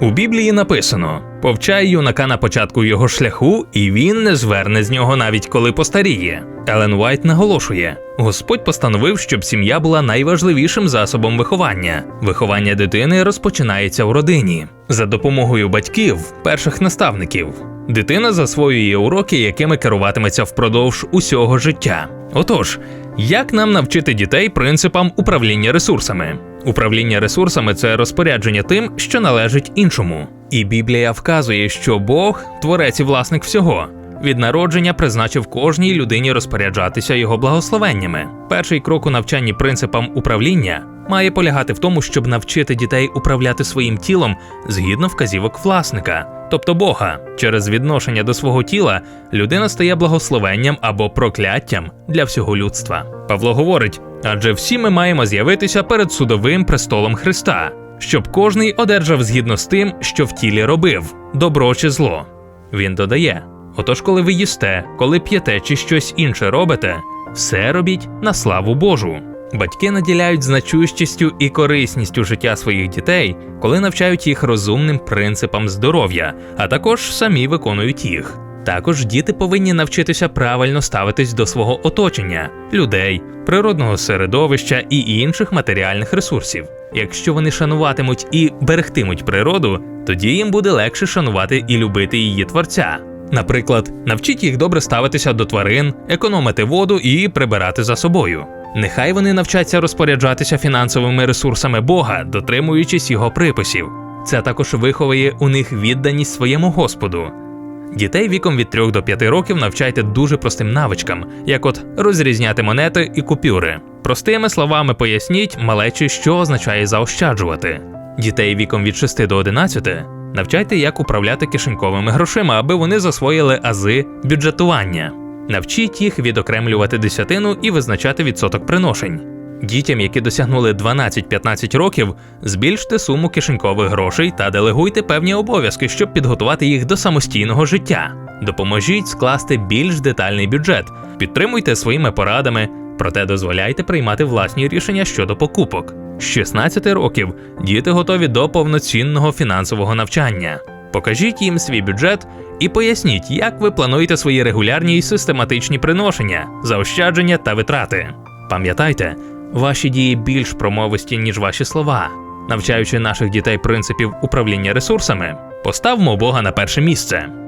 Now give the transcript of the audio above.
У Біблії написано: повчай юнака на початку його шляху, і він не зверне з нього навіть коли постаріє. Елен Уайт наголошує: Господь постановив, щоб сім'я була найважливішим засобом виховання. Виховання дитини розпочинається в родині за допомогою батьків, перших наставників. Дитина засвоює уроки, якими керуватиметься впродовж усього життя. Отож, як нам навчити дітей принципам управління ресурсами? Управління ресурсами це розпорядження тим, що належить іншому. І Біблія вказує, що Бог творець і власник всього. Від народження призначив кожній людині розпоряджатися його благословеннями. Перший крок у навчанні принципам управління має полягати в тому, щоб навчити дітей управляти своїм тілом згідно вказівок власника, тобто Бога. Через відношення до свого тіла людина стає благословенням або прокляттям для всього людства. Павло говорить: адже всі ми маємо з'явитися перед судовим престолом Христа, щоб кожний одержав згідно з тим, що в тілі робив добро чи зло. Він додає: отож, коли ви їсте, коли п'єте чи щось інше робите, все робіть на славу Божу. Батьки наділяють значущістю і корисністю життя своїх дітей, коли навчають їх розумним принципам здоров'я, а також самі виконують їх. Також діти повинні навчитися правильно ставитись до свого оточення, людей, природного середовища і інших матеріальних ресурсів. Якщо вони шануватимуть і берегтимуть природу, тоді їм буде легше шанувати і любити її творця. Наприклад, навчіть їх добре ставитися до тварин, економити воду і прибирати за собою. Нехай вони навчаться розпоряджатися фінансовими ресурсами Бога, дотримуючись його приписів. Це також виховує у них відданість своєму Господу. Дітей віком від 3 до 5 років навчайте дуже простим навичкам, як от розрізняти монети і купюри. Простими словами поясніть малечі, що означає заощаджувати. Дітей віком від 6 до 11 навчайте, як управляти кишеньковими грошима, аби вони засвоїли ази бюджетування. Навчіть їх відокремлювати десятину і визначати відсоток приношень. Дітям, які досягнули 12-15 років, збільште суму кишенькових грошей та делегуйте певні обов'язки, щоб підготувати їх до самостійного життя. Допоможіть скласти більш детальний бюджет, підтримуйте своїми порадами, проте дозволяйте приймати власні рішення щодо покупок. З 16 років діти готові до повноцінного фінансового навчання. Покажіть їм свій бюджет і поясніть, як ви плануєте свої регулярні і систематичні приношення, заощадження та витрати. Пам'ятайте, ваші дії більш промовисті, ніж ваші слова. Навчаючи наших дітей принципів управління ресурсами, поставмо Бога на перше місце.